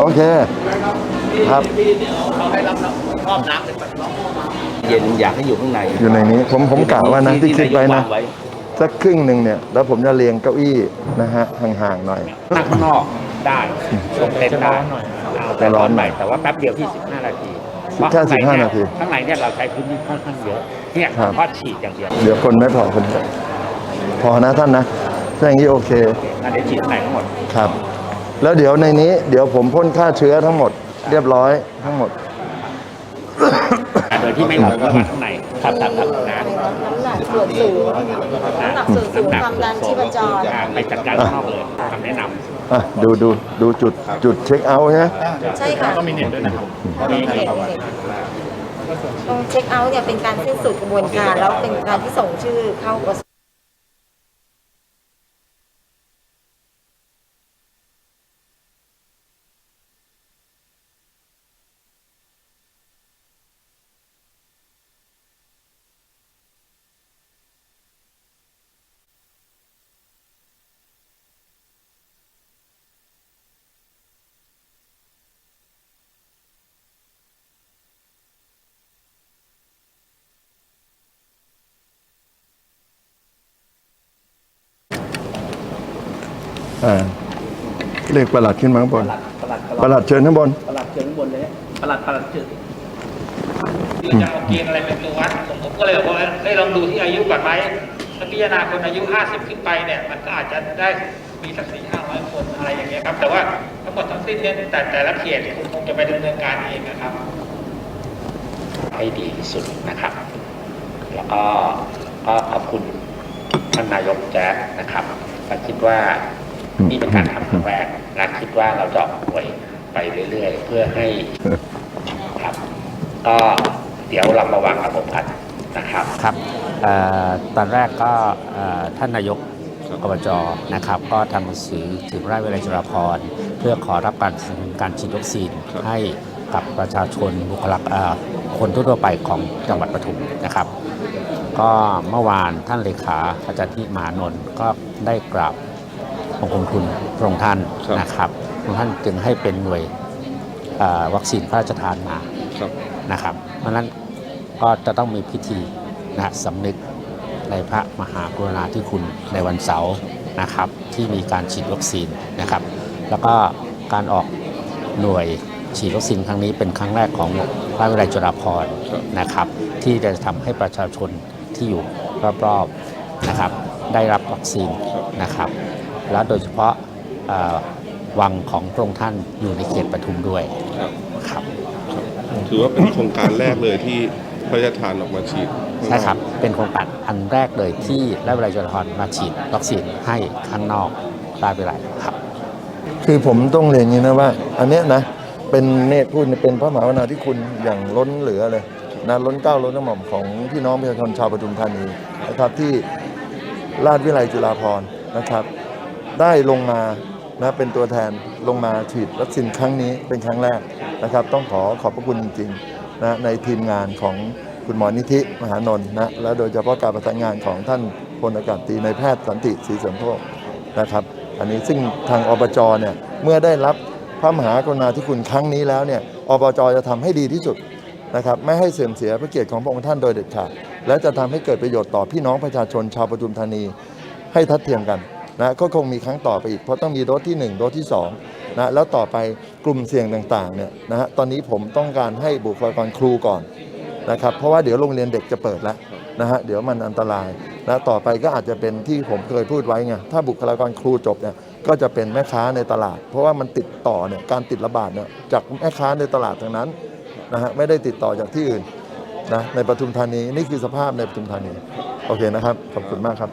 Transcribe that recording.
โอเค ครับเย็นอยากให้อยู่ข้างในอยู่ในนี้ผมผมกะว่านะที่คิดไว้นะายกางสักครึ่งหนึ่งเนี่ย แล้วผมจะเรียงเก้าอี้นะฮะห่างๆหน่อย นั่งข้างนอกได้ชมเต็นท์ได้เอาแต่ร้อนหน่อยแต่ว่าแป๊บเดียวที่15นาทีแค่15นาที ข้างในเนี่ยเราใช้พื้นที่ค่อนข้างเยอะเนี่ยครับเพราะฉีดอย่างเดียว เดี๋ยวคนไม่พอคนไม่พอนะท่านนะถ้าอย่างนี้โอเคอันนี้ฉีดข้างในทั้งหมด ครับ แล้วเดี๋ยวในนี้ เดี๋ยวผมพ่นฆ่าเชื้อทั้งหมด เรียบร้อยทั้งหมด โดยที่ไม่หลับเข้ามาข้างในครับครับครับนะน้ำหนักส่วนสูงน้ำหนักส่วนสูงความดันชีพจร อ่าไปจัดการข้างนอกเลยคำแนะนำอะดูดูดูจุดจุดเช็คเอาท์ใช่ไหมใช่ค่ะก็มีเน็ตด้วยนะครับมีเน็ตตรงเช็คเอาท์เนี่ยเป็นการสิ้นสุดกระบวนการ แล้วเป็นการที่ส่งชื่อเข้ากร อ่าเรียกประหลัดขึ้นมาข้างบนประหลัดประหลัดเชิญข้างบน ประหลัดเชิญข้างบนเลยประหลัดประหลัดเชิญคือจะเอาเกณฑ์อะไรเป็นตัววัดผมผมก็เลยบอกว่าได้ลองดูที่อายุก่อนไหมถ้าพิจารณาคนอายุ 50 ขึ้นไปเนี่ย มันก็อาจจะได้มีสักสี่ห้าร้อยคนอะไรอย่างเงี้ยครับ แต่ว่าทั้งหมดทั้งสิ้นเนี่ยแต่แต่ละเขตคุณคงจะไปดำเนินการเองนะครับ ให้ดีที่สุดนะครับ แล้วก็ก็ขอบคุณท่านนายกแจ๊สนะครับและคิดว่า นี่เป็นการทำครั้งแรกและคิดว่าเราจะออกหน่วยไปเรื่อยๆ เพื่อให้ครับ ก็เดี๋ยวเรามาวางระบบกันนะครับครับตอนแรกก็ท่านนายกกบจนะครับ ก็ทำหนังสือถึงราชวิทยาลัยจุฬาภรณ์เพื่อขอรับการสนับสนุนการฉีดวัคซีนให้กับประชาชนบุคลากรคนทั่วไปของจังหวัดปทุมนะครับ ก็เมื่อวานท่านเลขาอาจารย์ทิมานนท์ก็ได้กราบ บังคมทุนพระองค์ท่านนะครับพระองค์ท่านจึงให้เป็นหน่วยเอ่อวัคซีนพระราชทานมานะครับ เพราะฉะนั้นก็จะต้องมีพิธีนะสำนึกในพระมหากรุณาธิคุณในวันเสาร์นะครับที่มีการฉีดวัคซีนนะครับ แล้วก็การออกหน่วยฉีดวัคซีนครั้งนี้เป็นครั้งแรกของพระวิทยาลัยจุฬาภรณ์นะครับ ที่จะทำให้ประชาชนที่อยู่รอบๆนะครับ ได้รับวัคซีนนะครับ แล้วโดยเฉพาะเอ่อวังของพระองค์ท่านอยู่ในเขตปทุมด้วยครับครับ ถือว่าเป็นโครงการแรกเลยที่พระราชทานออกมาฉีดใช่ครับเป็นโครงการอันแรกเลยที่ราชวิทยาลัยจุฬาภรณ์มาฉีดวัคซีนให้ข้างนอกราชวิทยาลัยครับ คือผมต้องเรียนอย่างนี้นะว่า อันเนี้ยนะเป็นเนตรพูดเป็นพระมหากรุณาธิคุณอย่างล้นเหลือเลยนะล้นเกล้าล้นน้ำหม่อมของพี่น้องประชาชนชาวปทุมธานีนะครับที่ราชวิทยาลัยจุฬาภรณ์นะครับ ได้ลงมานะเป็นตัวแทนลงมาฉีดวัคซีนครั้งนี้เป็นครั้งแรกนะครับ ต้องขอขอบพระคุณจริงๆนะในทีมงานของคุณหมอนิธิมหานนท์นะและโดยเฉพาะการประสานงานของท่านพลอากาศตรีในายแพทย์สันติศรีสมโภชนะครับ อันนี้ซึ่งทางอบจเนี่ยเมื่อได้รับพระมหากรุณาธิคุณครั้งนี้แล้วเนี่ยอบจจะทำให้ดีที่สุดนะครับไม่ให้เสื่อมเสียพระเกียรติของพระองค์ท่านโดยเด็ดขาดและจะทำให้เกิดประโยชน์ต่อพี่น้องประชาชนชาวปทุมธานีให้ทัดเทียมกัน นะก็คงมีครั้งต่อไปอีก เพราะต้องมีโดสที่ 1 โดสที่2นะแล้วต่อไปกลุ่มเสี่ยงต่างๆเนี่ยนะฮะตอนนี้ผมต้องการให้บุคลากรครูก่อนนะครับเพราะว่าเดี๋ยวโรงเรียนเด็กจะเปิดแล้วนะฮะเดี๋ยวมันอันตรายนะต่อไปก็อาจจะเป็นที่ผมเคยพูดไว้ไงถ้าบุคลากรครูจบเนี่ยก็จะเป็นแม่ค้าในตลาด เพราะว่ามันติดต่อเนี่ยการติดระบาดเนี่ยจากแม่ค้าในตลาดทั้งนั้นนะฮะไม่ได้ติดต่อจากที่อื่นนะในปทุมธานีนี่คือสภาพในปทุมธานี โอเคนะครับ ขอบคุณมากครับ